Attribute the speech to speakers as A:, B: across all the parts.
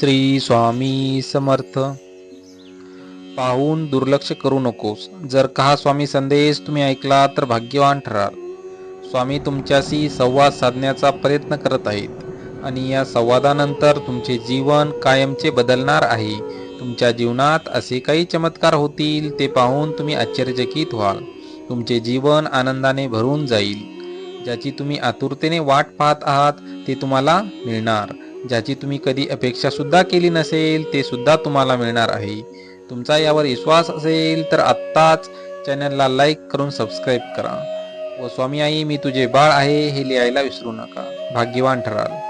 A: श्री स्वामी समर्थ. पाहून दुर्लक्ष करू नकोस. जर का हा स्वामी संदेश तुम्ही ऐकला तर भाग्यवान ठराल. स्वामी तुमच्याशी संवाद साधण्याचा प्रयत्न करत आहेत आणि या संवादानंतर तुमचे जीवन कायमचे बदलणार आहे. तुमच्या जीवनात असे काही चमत्कार होतील ते पाहून तुम्ही आश्चर्यचकित व्हाल. तुमचे जीवन आनंदाने भरून जाईल. ज्याची तुम्ही आतुरतेने वाट पाहत आहात ते तुम्हाला मिळणार. ज्याची तुम्ही कधी अपेक्षा सुद्धा केली नसेल ते सुद्धा तुम्हाला मिळणार आहे. तुमचा यावर विश्वास असेल तर आत्ताच चॅनलला लाईक करून सबस्क्राईब करा. व स्वामी आई मी तुझे बाळ आहे हे लिहायला विसरू नका. भाग्यवान ठराल.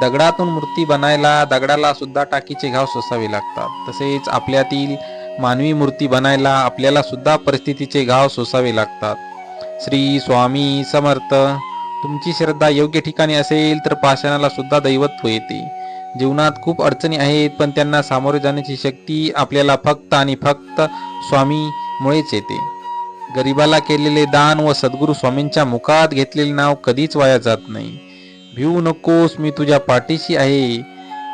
A: दगडातून मूर्ती बनायला दगडाला सुद्धा टाकीचे घाव सोसावे लागतात. तसेच आपल्यातील मानवी मूर्ती बनायला आपल्याला सुद्धा परिस्थितीचे घाव सोसावे लागतात. श्री स्वामी समर्थ. तुमची श्रद्धा योग्य ठिकाणी असेल तर पाषाणाला सुद्धा दैवत्व येते जीवनात खूप अडचणी आहेत पण त्यांना सामोरे जाण्याची शक्ती आपल्याला फक्त आणि फक्त स्वामीमुळेच येते. गरिबाला केलेले दान व सद्गुरू स्वामींच्या मुखात घेतलेले नाव कधीच वाया जात नाही. भिवू नकोस मी तुझ्या पाठीशी आहे.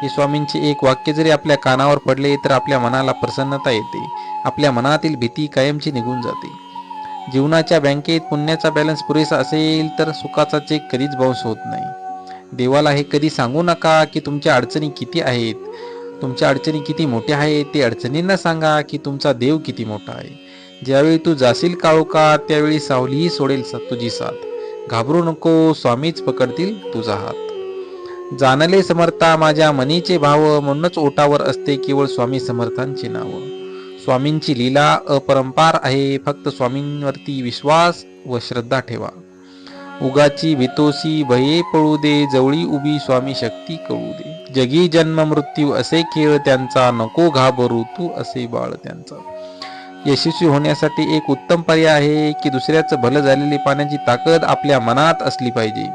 A: हे स्वामींचे एक वाक्य जरी आपल्या कानावर पडले तर आपल्या मनाला प्रसन्नता येते. आपल्या मनातील भीती कायमची निघून जाते. जीवनाच्या बँकेत पुण्याचा बॅलन्स पुरेसा असेल तर सुखाचा चेक कधीच बाउन्स होत नाही. देवाला हे कधी सांगू नका की तुमच्या अडचणी किती आहेत. तुमच्या अडचणी किती मोठ्या आहेत ते अडचणींना सांगा की तुमचा देव किती मोठा आहे. ज्यावेळी तू जाशील काळोखा त्यावेळी सावलीही सोडेल स- तुझी साथ. घाबरू नको स्वामीच पकडतील तुझा हात. जाणले समर्था माझ्या मनीचे भाव म्हणूनच ओटावर असते केवळ स्वामी समर्थांची नाव. स्वामींची लीला अपरंपार आहे. फक्त स्वामींवरती विश्वास व श्रद्धा ठेवा. उगाची वितोसी भये पळू दे जवळी उभी स्वामी शक्ती कळू दे. जगी जन्म मृत्यू असे खेळ त्यांचा नको घाबरू तू असे बाळ त्यांचा. यशस्वी होण्यासाठी एक उत्तम पर्याय आहे की दुसऱ्याचं भलं झालेली पाण्याची ताकद आपल्या मनात असली पाहिजे.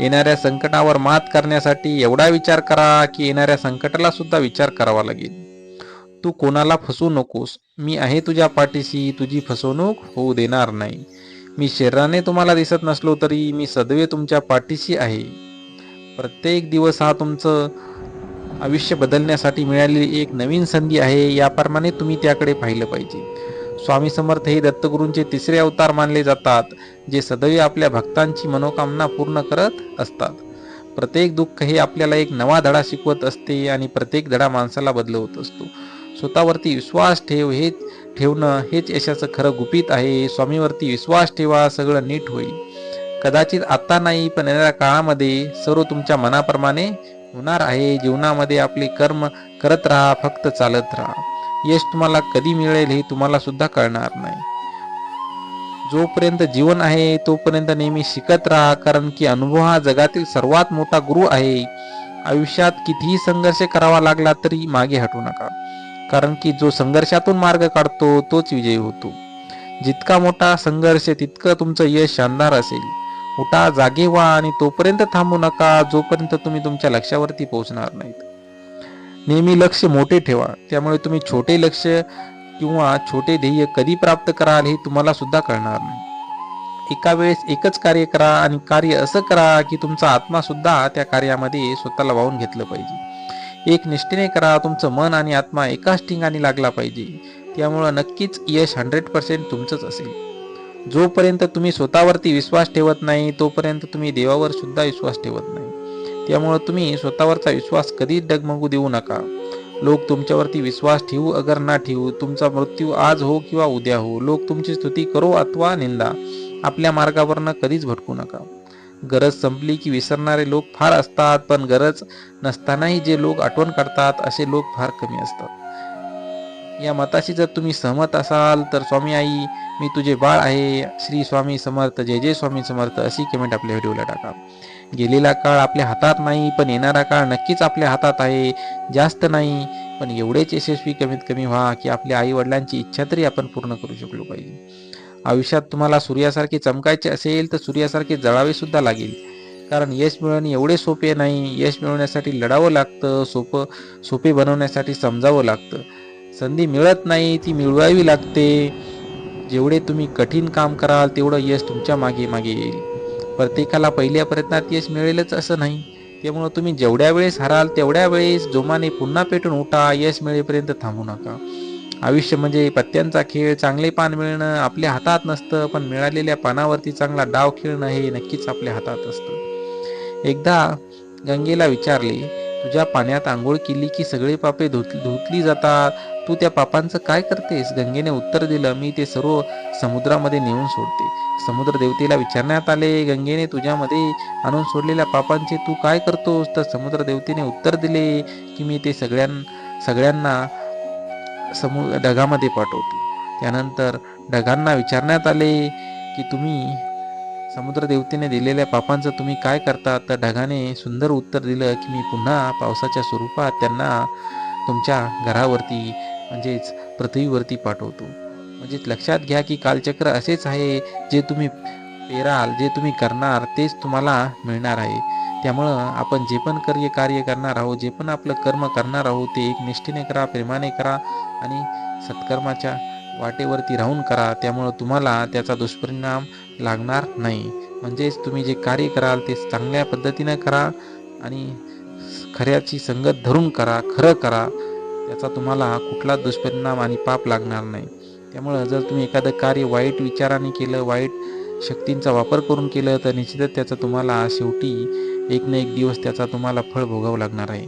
A: येणाऱ्या संकटावर मात करण्यासाठी एवढा विचार करा की येणाऱ्या संकटाला सुद्धा विचार करावा लागेल. तू कोणाला फसवू नकोस. मी आहे तुझ्या पाठीशी तुझी फसवणूक होऊ देणार नाही. मी शरीराने तुम्हाला दिसत नसलो तरी मी सदैव तुमच्या पाठीशी आहे. प्रत्येक दिवस हा तुमचं आयुष्य बदलण्यासाठी मिळालेली एक नवीन संधी आहे याप्रमाणे तुम्ही त्याकडे पाहिलं पाहिजे. स्वामी समर्थ हे दत्तगुरूंचे तिसरे अवतार मानले जातात जे सदैव आपल्या भक्तांची मनोकामना पूर्ण करत असतात. प्रत्येक दुःख हे आपल्याला एक नवा धडा शिकवत असते आणि प्रत्येक धडा माणसाला बदलवत असतो. स्वतःवरती विश्वास ठेव हेच ठेवणं हेच यशाचं खरं गुपित आहे. स्वामीवरती विश्वास ठेवा सगळं नीट होईल. कदाचित आत्ता नाही पण येणाऱ्या काळामध्ये सर्व तुमच्या मनाप्रमाणे होणार आहे. जीवनामध्ये आपले कर्म करत राहा फक्त चालत राहा. यश तुम्हाला कधी मिळेल हे तुम्हाला सुद्धा कळणार नाही. जोपर्यंत जीवन आहे तोपर्यंत नेहमी शिकत राहा कारण की अनुभव हा जगातील सर्वात मोठा गुरु आहे. आयुष्यात कितीही संघर्ष करावा लागला तरी मागे हटू नका. कारण की जो संघर्षातून मार्ग काढतो तोच विजयी होतो. जितका मोठा संघर्ष तितकं तुमचं यश शानदार असेल. उठा जागे व्हा आणि तोपर्यंत थांबू नका जोपर्यंत तुम्ही तुमच्या लक्ष्यावरती पोहोचणार नाहीत. नेहमी लक्ष मोठे ठेवा. त्यामुळे तुम्ही छोटे लक्ष किंवा छोटे ध्येय कधी प्राप्त कराल हे तुम्हाला सुद्धा कळणार नाही. एका वेळेस एकच कार्य करा आणि कार्य असं करा की तुमचा आत्मा सुद्धा त्या कार्यामध्ये स्वतःला वाहून घेतलं पाहिजे. एक निष्ठेने करा तुमचं मन आणि आत्मा एकाच ठिकाणी लागला पाहिजे. त्यामुळं नक्कीच यश हंड्रेड पर्सेंट तुमचंच असेल. जोपर्यंत तुम्ही स्वतःवरती विश्वास ठेवत नाही तोपर्यंत तुम्ही देवावर सुद्धा विश्वास ठेवत नाही. त्यामुळं तुम्ही स्वतःवरचा विश्वास कधीच डगमगू देऊ नका. लोक तुमच्यावरती विश्वास ठेवू अगर ना ठेवू तुमचा मृत्यू आज हो किंवा उद्या हो लोक तुमची स्तुती करो अथवा निंदा. आपल्या मार्गावरनं कधीच भटकू नका. गरज संपली की विसरणारे लोक फार असतात पण गरज नसतानाही जे लोक आठवण करतात असे लोक फार कमी असतात. या मताशी जर तुम्ही सहमत असाल तर स्वामी आई मी तुझे बाळ आहे. श्री स्वामी समर्थ जय जय स्वामी समर्थ अशी कमेंट आपल्या व्हिडिओला टाका. गेलेला काळ आपल्या हातात नाही पण येणारा काळ नक्कीच आपल्या हातात आहे. जास्त नाही पण एवढेच यशस्वी कमीत कमी व्हा की आपल्या आई वडिलांची इच्छा तरी आपण पूर्ण करू शकलो पाहिजे. आयुष्यात तुम्हाला सूर्यासारखे चमकायचे असेल तर सूर्यासारखे जळावे सुद्धा लागेल. कारण यश मिळवणे एवढे सोपे नाही. यश मिळवण्यासाठी लढावं लागतं. सोपं सोपे बनवण्यासाठी समजावं लागतं. संधी मिळत नाही ती मिळवावी लागते. जेवढे तुम्ही कठीण काम कराल तेवढं यश तुमच्या मागे मागे येईल. प्रत्येकाला पहिल्या प्रयत्नात यश मिळेलच असं नाही. त्यामुळं तुम्ही जेवढ्या वेळेस हराल तेवढ्या वेळेस जोमाने पुन्हा पेटून उठा. यश मिळेपर्यंत थांबू नका. आयुष्य म्हणजे पत्त्यांचा खेळ चांगले पान मिळणं आपल्या हातात नसतं पण मिळालेल्या पानावरती चांगला डाव खेळणं हे नक्कीच आपल्या हातात असतं. एकदा गंगेला विचारले तुझ्या पाण्यात आंघोळ केली की सगळे पापे धुत धुतली जातात? तू त्या पापांचं काय करतेस? गंगेने उत्तर दिलं मी ते सर्व समुद्रामध्ये नेऊन सोडते. समुद्र देवतेला विचारण्यात आले गंगेने तुझ्यामध्ये आणून सोडलेल्या पापांचे तू काय करतोस? तर समुद्र देवतेने उत्तर दिले की मी ते सगळ्यां सगळ्यांना समु ढगामध्ये पाठवतो. त्यानंतर ढगांना विचारण्यात आले की तुम्ही समुद्र देवतेने दिलेल्या पापांचं तुम्ही काय करता? तर ढगाने सुंदर उत्तर दिलं की मी पुन्हा पावसाच्या स्वरूपात त्यांना तुमच्या घरावरती म्हणजेच पृथ्वीवरती पाठवतो. म्हणजेच लक्षात घ्या की कालचक्र असेच आहे. जे तुम्ही पेराल जे तुम्ही करणार तेच तुम्हाला मिळणार आहे. त्यामुळं आपण जे पण कार्य कार्य करणार आहोत जे पण आपलं कर्म करणार आहोत ते एक निष्ठेने करा प्रेमाने करा आणि सत्कर्माच्या वाटेवरती राहून करा. त्यामुळं तुम्हाला त्याचा दुष्परिणाम लागणार नाही. म्हणजेच तुम्ही जे कार्य कराल ते चांगल्या पद्धतीनं करा आणि खऱ्याची संगत धरून करा खरं करा. त्याचा तुम्हाला कुठला दुष्परिणाम आणि पाप लागणार नाही. त्यामुळं जर तुम्ही एखादं कार्य वाईट विचाराने केलं वाईट शक्तींचा वापर करून केलं तर निश्चितच त्याचा तुम्हाला शेवटी एक ना एक दिवस त्याचा तुम्हाला फळ भोगावं लागणार आहे.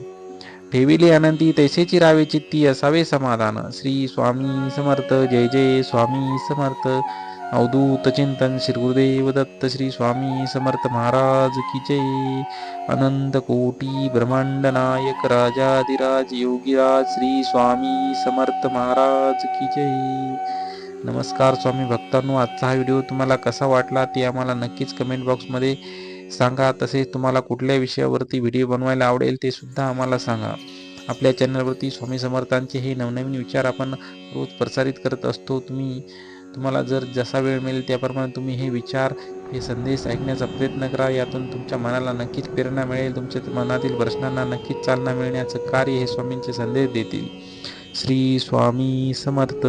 A: ठेविले आनंदी तैसेची रावे चित्ती असावे समाधान. श्री स्वामी समर्थ जय जय स्वामी समर्थ. अवधूत चिंतन श्री गुरुदेव दत्त श्री स्वामी समर्थ महाराज की जय. अनंत कोटी ब्रह्मांड नायक राजाधिराज योगीराज श्री स्वामी समर्थ महाराज की जय. नमस्कार स्वामी भक्तांनो आजचा हा व्हिडिओ तुम्हाला कसा वाटला ते आम्हाला नक्कीच कमेंट बॉक्समध्ये सांगा तसेच तुम्हाला कुठल्या विषयावरती व्हिडिओ बनवायला आवडेल ते सुद्धा आम्हाला सांगा. आपल्या चॅनलवरती स्वामी समर्थांचे हे नवनवीन विचार आपण रोज प्रसारित करत असतो. तुम्ही तुम्हाला जर जसा वेळ मिळेल त्याप्रमाणे तुम्ही हे विचार हे संदेश ऐकण्याचा प्रयत्न करा. यातून तुमच्या मनाला नक्कीच प्रेरणा मिळेल तुमच्या मनातील प्रश्नांना नक्कीच चालना मिळण्याचं कार्य हे स्वामींचे संदेश देतील. श्री स्वामी समर्थ.